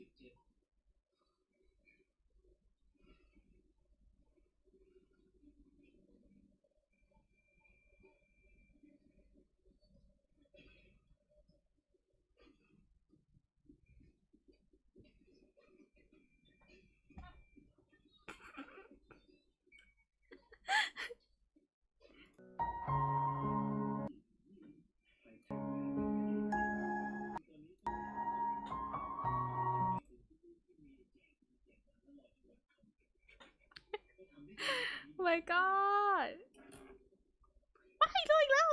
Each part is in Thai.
affected my god ไม่ล่วงอีกแล้ว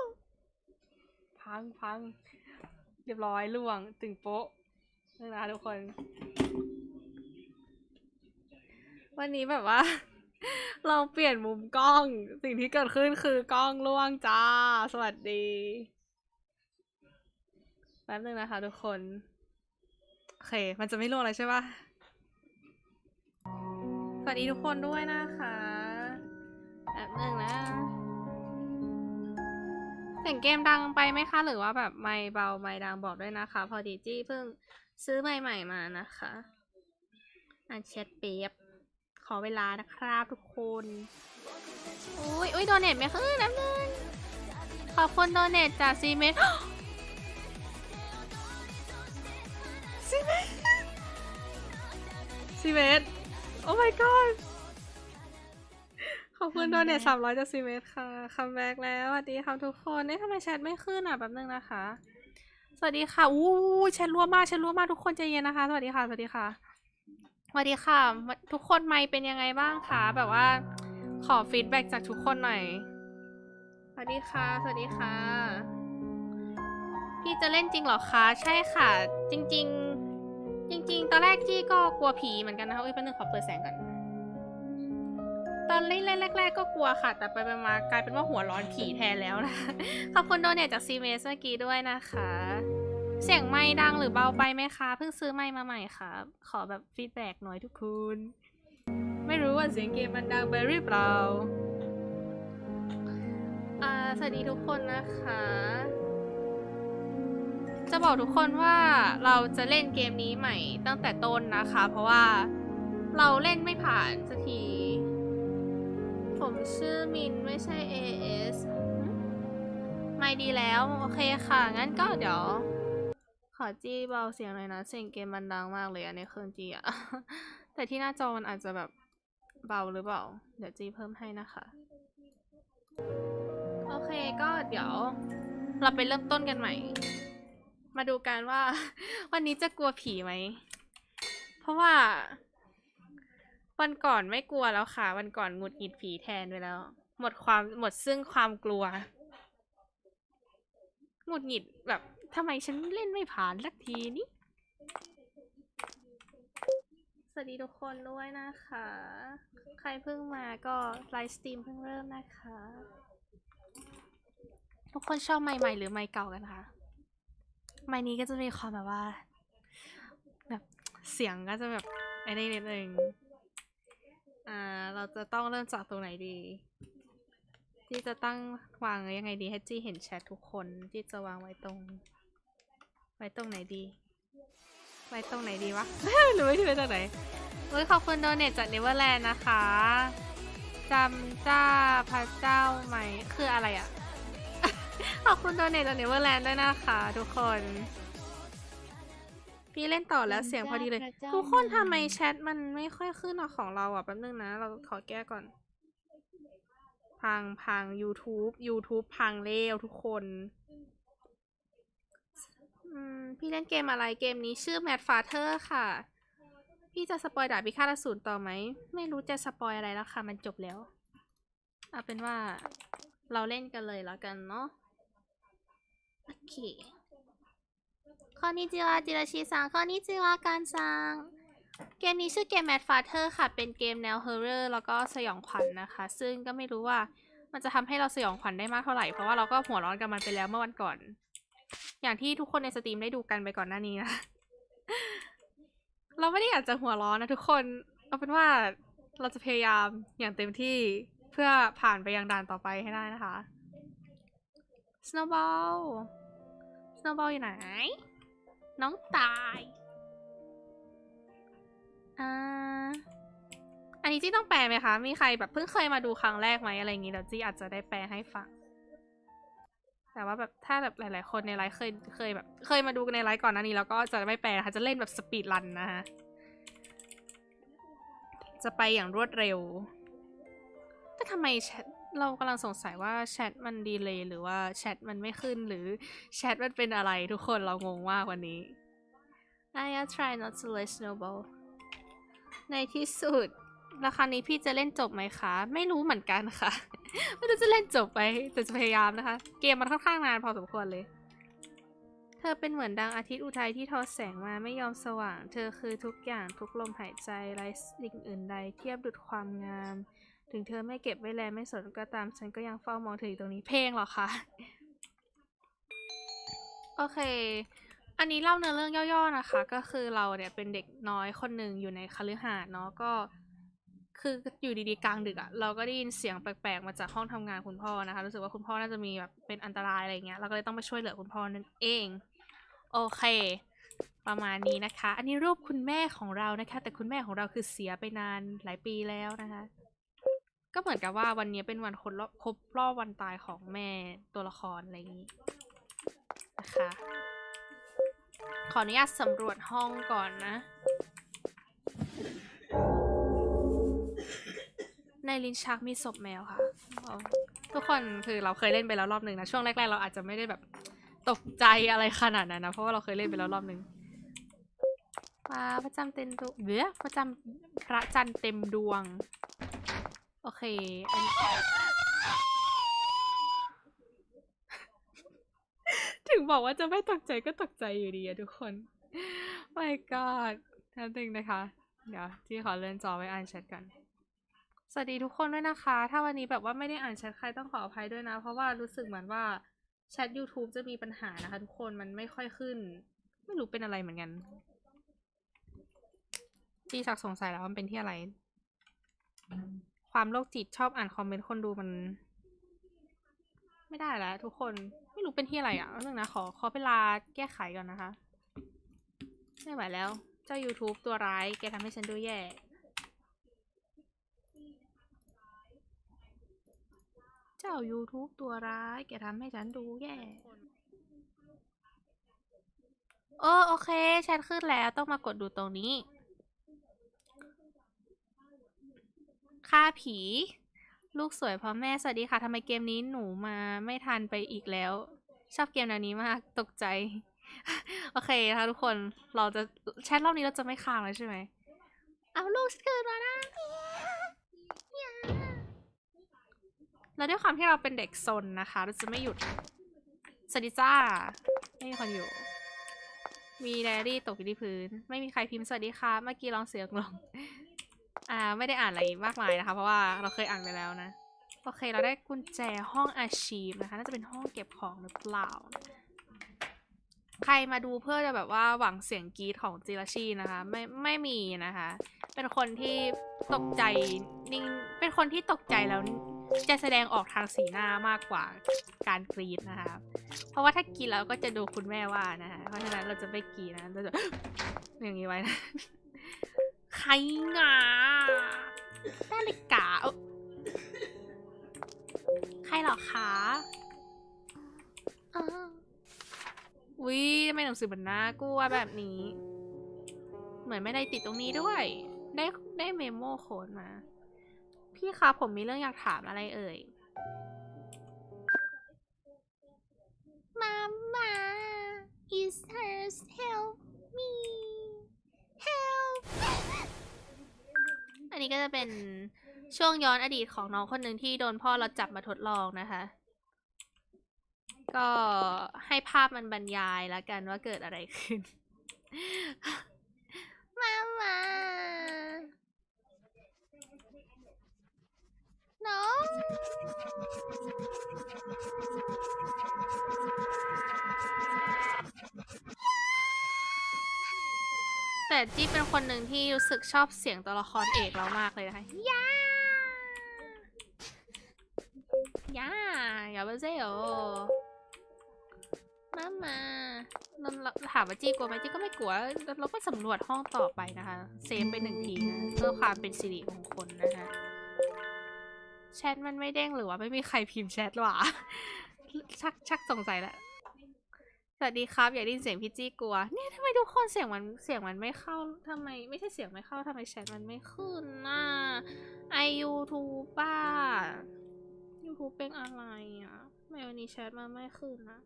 พังพัง เรียบร้อยล่วง ตึงโป๊ะนี่นะทุกคน วันนี้แบบว่า เราเปลี่ยนมุมกล้อง สิ่งที่เกิดขึ้นคือกล้องล่วงจ้า สวัสดี แป๊บนึงนะคะทุกคน โอเค มันจะไม่ล่วงเลยใช่ปะสวัสดีทุกคนด้วยนะคะแป๊บ นึงนะเสียงเกมดังไปไหมคะ หรือว่าแบบไม่เบาไม่ดังบอกด้วยนะคะ พอดีจี้เพิ่งซื้อใหม่ๆมานะคะอ่านแชทเปียบขอเวลานะครับทุกคนอุ้ยอุ้ยโดเนทไหมคะน้ำเงินขอบคุณโดเนทจากซีเมนซีเมนซีเมนโอ้ my god ขอบคุณโดเนทสามร้อยจากซีเมนค่ะคัมแบ็กแล้วสวัสดีครับทุกคนเอ๊ะทำไมแชทไม่ขึ้นอะแป๊บนึงนะคะ สวัสดีค่ะอู้แชทรัวมากแชทรัวมากทุกคนใจเย็นนะคะ สวัสดีค่ะสวัสดีค่ะสวัสดีค่ะ ทุกคนไม่เป็นยังไงบ้างคะแบบว่า ขอฟีดแบ็กจากทุกคนหน่อยสวัสดีค่ะ สวัสดีค่ะ พี่จะเล่นจริงเหรอคะใช่ค่ะ จริง ๆ จริง ๆ ตอนแรกจี้ก็กลัวผีเหมือนกันนะคะอุ้ยแป๊บนึงขอเปิดแสงก่อน ตอนเล่นแรกๆก็กลัวค่ะ แต่ไปมากลายเป็นว่าหัวร้อนผีแทนแล้วนะ ขอบคุณโดเนทจากซีเมสเมื่อกี้ด้วยนะคะ เสียงไม้ดังหรือเบาไปไหมคะ เพิ่งซื้อไม้มาใหม่ค่ะขอแบบฟีดแบ็กหน่อยทุกคน ไม่รู้ว่าเสียงเกมมันดังไปหรือเปล่าอ่าสวัสดีทุกคนนะคะ จะบอกทุกคนว่าเราจะเล่นเกมนี้ใหม่ตั้งแต่ต้นนะคะ เพราะว่าเราเล่นไม่ผ่านสักที ผมชื่อมินไม่ใช่ AS ไม่ดีแล้ว โอเคค่ะ งั้นก็เดี๋ยว ขอจี้เบาเสียงหน่อยนะ เสียงเกมมันดังมากเลยอะในเครื่องจี้อะแต่ที่หน้าจอมันอาจจะแบบเบาหรือเปล่า เดี๋ยวจี้เพิ่มให้นะคะ โอเคก็เดี๋ยวเราไปเริ่มต้นกันใหม่ มาดูกันว่า วันนี้จะกลัวผีไหม เพราะว่า วันก่อนไม่กลัวแล้วค่ะ วันก่อนหงุดหงิดผีแทนไปแล้ว หมดความหมดซึ่งความกลัวหงุดหงิดแบบทำไมฉันเล่นไม่ผ่านสักทีนี้สวัสดีทุกคนด้วยนะคะ ใครเพิ่งมาก็ไลฟ์สตรีมเพิ่งเริ่มนะคะ ทุกคนชอบไมค์ใหม่หรือไมค์เก่ากันคะไมค์นี้ก็จะมีความแบบว่า แบบเสียงก็จะแบบไอ้นี่นิดนึง อ่า เราจะต้องเริ่มจากตรงไหนดี ที่จะตั้งวางยังไงดีให้จี้เห็นแชททุกคนที่จะวางไว้ตรง ไว้ตรงไหนดี ไว้ตรงไหนดีวะ หรือไม่ที่ไว้ตรงไหนเฮ้ยขอบคุณโดเนทจากเนเวอร์แลนด์นะคะจำเจ้าพระเจ้าไหมคืออะไรอะขอบคุณโดเนทจากเนเวอร์แลนด์ด้วยนะคะทุกคน พี่เล่นต่อแล้วเสียงพอดีเลยพระเจ้าทุกคนไหมทำไมแชทมันไม่ค่อยขึ้นอะของเราอะแป๊บนึงนะ เราขอแก้ก่อน พังพัง YouTube YouTube พังเร็วทุกคนอืมพี่เล่นเกมอะไรเกมนี้ชื่อ Mad Father ค่ะ พี่จะสปอยดาบพิฆาตอสูรต่อไหม ไม่รู้จะสปอยอะไรแล้วค่ะ มันจบแล้ว เอาเป็นว่าเราเล่นกันเลยแล้วกันเนาะโอเค คอนิจิวาจิราชิซังคอนิจิวาการซังเกมนี้ชื่อเกม Mad Father ค่ะ เป็นเกมแนว Horror แล้วก็สยองขวัญนะคะ ซึ่งก็ไม่รู้ว่ามันจะทำให้เราสยองขวัญได้มากเท่าไหร่ เพราะว่าเราก็หัวร้อนกับมันไปแล้วเมื่อวันก่อน อย่างที่ทุกคนในสตรีมได้ดูกันไปก่อนหน้านี้นะ เราไม่ได้อยากจะหัวร้อนนะทุกคน เอาเป็นว่าเราจะพยายามอย่างเต็มที่เพื่อผ่านไปยังด่านต่อไปให้ได้นะคะ Snowball Snowball อยู่ไหน น้องตายอ่าอันนี้จี้ต้องแปลไหมคะ มีใครแบบเพิ่งเคยมาดูครั้งแรกไหมอะไรอย่างงี้เดี๋ยวจี้อาจจะได้แปลให้ฟัง แต่ว่าแบบถ้าแบบหลาย ๆ คนในไลฟ์เคยเคยแบบ เคยมาดูในไลฟ์ก่อนหน้านี้แล้วก็จะไม่แปลนะคะจะเล่นแบบสปีดรันนะคะจะไปอย่างรวดเร็วแต่ทำไมแชท เรากำลังสงสัยว่าแชทมันดีเลย์หรือว่าแชทมันไม่ขึ้นหรือแชทมันเป็นอะไรทุกคนเรางงมากวันนี้ I try not to let snowball ในที่สุดราคานี้พี่จะเล่นจบไหมคะ ไม่รู้เหมือนกันค่ะ ไม่รู้จะเล่นจบไหมแต่จะพยายามนะคะ เกมมันค่อนข้างนานพอสมควรเลย เธอเป็นเหมือนดังอาทิตย์อุทัยที่ทอแสงมาไม่ยอมสว่าง เธอคือทุกอย่างทุกลมหายใจไร้สิ่งอื่นใด เทียบดุดความงาม ถึงเธอไม่เก็บไว้แลไม่สนก็ตาม ฉันก็ยังเฝ้ามองเธออยู่ตรงนี้เพลงหรอคะโอเค อันนี้เล่าเนื้อเรื่องย่อๆนะคะ ก็คือเราเนี่ยเป็นเด็กน้อยคนหนึ่งอยู่ในคฤหาสน์เนาะก็คืออยู่ดีๆกลางดึกอะเราก็ได้ยินเสียงแปลกๆมาจากห้องทำงานคุณพ่อนะคะ รู้สึกว่าคุณพ่อน่าจะมีแบบเป็นอันตรายอะไรเงี้ยเราก็เลยต้องไปช่วยเหลือคุณพ่อนั่นเอง โอเค ประมาณนี้นะคะ อันนี้รูปคุณแม่ของเรานะคะ แต่คุณแม่ของเราคือเสียไปนานหลายปีแล้วนะคะ ก็เหมือนกับว่าวันนี้เป็นวันครบรอบครบรอบวันตายของแม่ตัวละครอะไรอย่างนี้นะคะขออนุญาตสำรวจห้องก่อนนะ ในลิ้นชักมีศพแมวค่ะ ทุกคนคือเราเคยเล่นไปแล้วรอบหนึ่งนะช่วงแรกๆเราอาจจะไม่ได้แบบตกใจอะไรขนาดนั้นนะเพราะว่าเราเคยเล่นไปแล้วรอบหนึ่งมาพระจันทร์เต็มดวงเบื้อพระจันทร์พระจันทร์เต็มดวง โอเคอันถึงบอกว่าจะไม่ตกใจก็ตกใจอยู่ดีอะทุกคน my god นั่นเองนะคะ เดี๋ยวที่ขอเลื่อนจอไว้อ่านแชทกัน สวัสดีทุกคนด้วยนะคะ ถ้าวันนี้แบบว่าไม่ได้อ่านแชทใครต้องขออภัยด้วยนะ เพราะว่ารู้สึกเหมือนว่าแชท YouTube จะมีปัญหานะคะทุกคน มันไม่ค่อยขึ้น ไม่รู้เป็นอะไรเหมือนกันพี่ชักสงสัยแล้วมันเป็นที่อะไร ความโรคจิตชอบอ่านคอมเมนต์คนดูมัน ไม่ได้แล้วทุกคนไม่รู้เป็นที่อะไรอะนึงนะขอขอเวลาแก้ไขก่อนนะคะ ไม่ไหวแล้ว เจ้า YouTube ตัวร้าย แกทำให้ฉันดูแย่เจ้า YouTube ตัวร้าย แกทำให้ฉันดูแย่ เออโอเคแชทขึ้นแล้วต้องมากดดูตรงนี้ ค่าผี ลูกสวยเพราะแม่สวัสดีค่ะทำไมเกมนี้หนูมาไม่ทันไปอีกแล้ว ชอบเกมแนวนี้มากตกใจ โอเคนะคะทุกคนเราจะแชทรอบนี้เราจะไม่ค้างแล้วใช่ไหมเอาลูกฉันคืนมานะแล้วด้วยความที่เราเป็นเด็กซนนะคะ เราจะไม่หยุดสวัสดีจ้า ไม่มีคนอยู่ มีไดอารี่ตกอยู่ที่พื้น ไม่มีใครพิมพ์สวัสดีค่ะ เมื่อกี้ลองเสียงลง อ่าไม่ได้อ่านอะไรมากมายนะคะ เพราะว่าเราเคยอ่านไปแล้วนะ โอเคเราได้กุญแจห้องอาชีพนะคะ น่าจะเป็นห้องเก็บของหรือเปล่า ใครมาดูเพื่อจะแบบว่าหวังเสียงกรีดของจิราชีนะคะ ไม่ไม่มีนะคะ เป็นคนที่ตกใจนิ่งเป็นคนที่ตกใจแล้วจะแสดงออกทางสีหน้ามากกว่าการกรีดนะคะ เพราะว่าถ้ากรีดแล้วก็จะดูคุณแม่ว่านะคะ เพราะฉะนั้นเราจะไม่กรีดนะเราจะอย่างนี้ไว้นะ ใครงานาฬิกาเอ้าใครเหรอคะอ้าววิทำไมหนังสือมันน่ากลัวแบบนี้ เหมือนไม่ได้ติดตรงนี้ด้วย ได้ได้เมมโมโค้ดมา พี่คะผมมีเรื่องอยากถามอะไรเอ่ย Mama is hers help me help อันนี้ก็จะเป็นช่วงย้อนอดีตของน้องคนหนึ่งที่โดนพ่อเราจับมาทดลองนะคะ ก็ให้ภาพมันบรรยายแล้วกันว่าเกิดอะไรขึ้น มามาน้อง แต่จี้เป็นคนหนึ่งที่รู้สึกชอบเสียงตัวละครเอกเรามากเลยนะคะย่าย่าอย่าไปเซ่โอมามาเราถามว่าจี้กลัวไหมจี้ก็ไม่กลัว เราก็สำรวจห้องต่อไปนะคะ เซฟไปหนึ่งทีนะเพื่อความเป็นสิริมงคลนะคะแชทมันไม่เด้งหรือว่าไม่มีใครพิมพ์แชทหรอชักชักสงสัยแหละ สวัสดีครับอยากได้ยินเสียงพี่จี้กลัว เนี่ยทำไมทุกคนเสียงมันเสียงมันไม่เข้าทำไม ไม่ใช่เสียงไม่เข้าทำไมแชทมันไม่ขึ้นน่ะไอยูทูบป้ายูทูบเป็นอะไรอะทำไมวันนี้แชทมันไม่ขึ้นนะ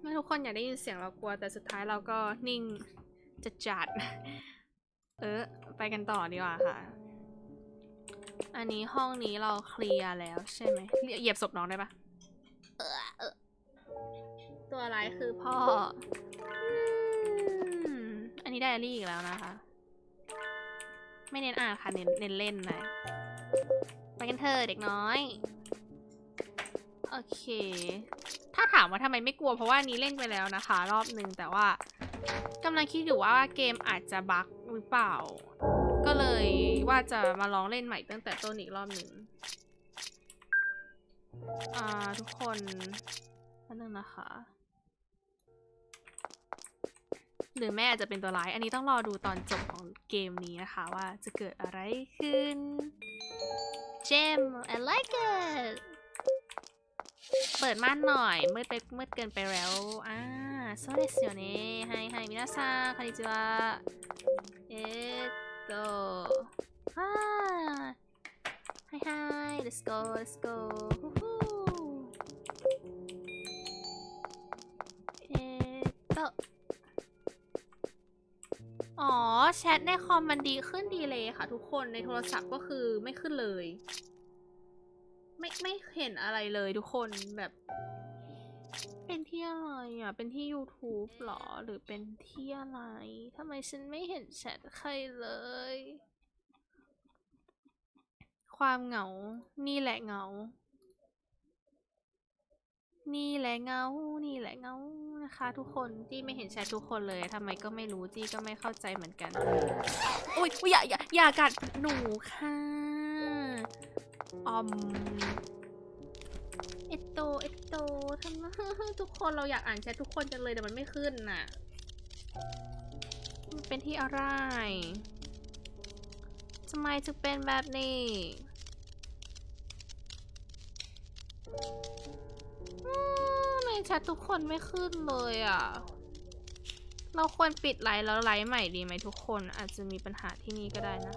ไม่ทุกคนอยากได้ยินเสียงเรากลัว แต่สุดท้ายเราก็นิ่งจะจัด เออไปกันต่อดีกว่าค่ะ อันนี้ห้องนี้เราเคลียร์แล้วใช่ไหมเหยียบศพน้องได้ปะตัวร้ายคือพ่ออ,อันนี้ไดอารี่อีกแล้วนะคะ ไม่เน้นอ่านค่ะ เน้นเน้นเล่นนะ ไปกันเถอะเด็กน้อย โอเค ถ้าถามว่าทำไมไม่กลัวเพราะว่านี้เล่นไปแล้วนะคะ รอบหนึ่งแต่ว่ากำลังคิดอยู่ว่าเกมอาจจะบั๊กหรือเปล่า ว่าจะมาลองเล่นใหม่ตั้งแต่ต้นอีกรอบหนึ่ง อ่า ทุกคนนั่นงนะคะ หรือแม่อาจจะเป็นตัวร้าย อันนี้ต้องรอดูตอนจบของเกมนี้นะคะ ว่าจะเกิดอะไรขึ้น เจม I like it เปิดม่านหน่อย มืดไปมืดเกินไปแล้ว อ่าโซเดสよねはいはい皆さんこんにちはえーっと ฟ้า Hi hi let's go let's go เอ๊ะตอ๋อ แชทในคอมมันดีขึ้นดีเลยค่ะทุกคนในโทรศัพท์ก็คือไม่ขึ้นเลย ไม่ไม่เห็นอะไรเลยทุกคนแบบ เป็นที่อะไรอะ เป็นที่ YouTube หรอ หรือเป็นที่อะไรทำไมฉันไม่เห็นแชทใครเลย ความเหงา นี่แหละเหงา นี่แหละเหงา นี่แหละเหงา นะคะ ทุกคน จี้ไม่เห็นแชททุกคนเลยทำไมก็ไม่รู้ จี้ก็ไม่เข้าใจเหมือนกันโอ๊ยอุ๊ยอย่าอย่าอย่ากัดหนูค่ะออมเอตโต เอตโตทำไมทุกคนเราอยากอ่านแชททุกคนจังเลยแต่มันไม่ขึ้นน่ะ มันเป็นที่อะไรทำไมถึงเป็นแบบนี้ อืมทำไมแชททุกคนไม่ขึ้นเลยอะ เราควรปิดไลท์แล้วไลท์ใหม่ดีไหมทุกคน อาจจะมีปัญหาที่นี่ก็ได้นะ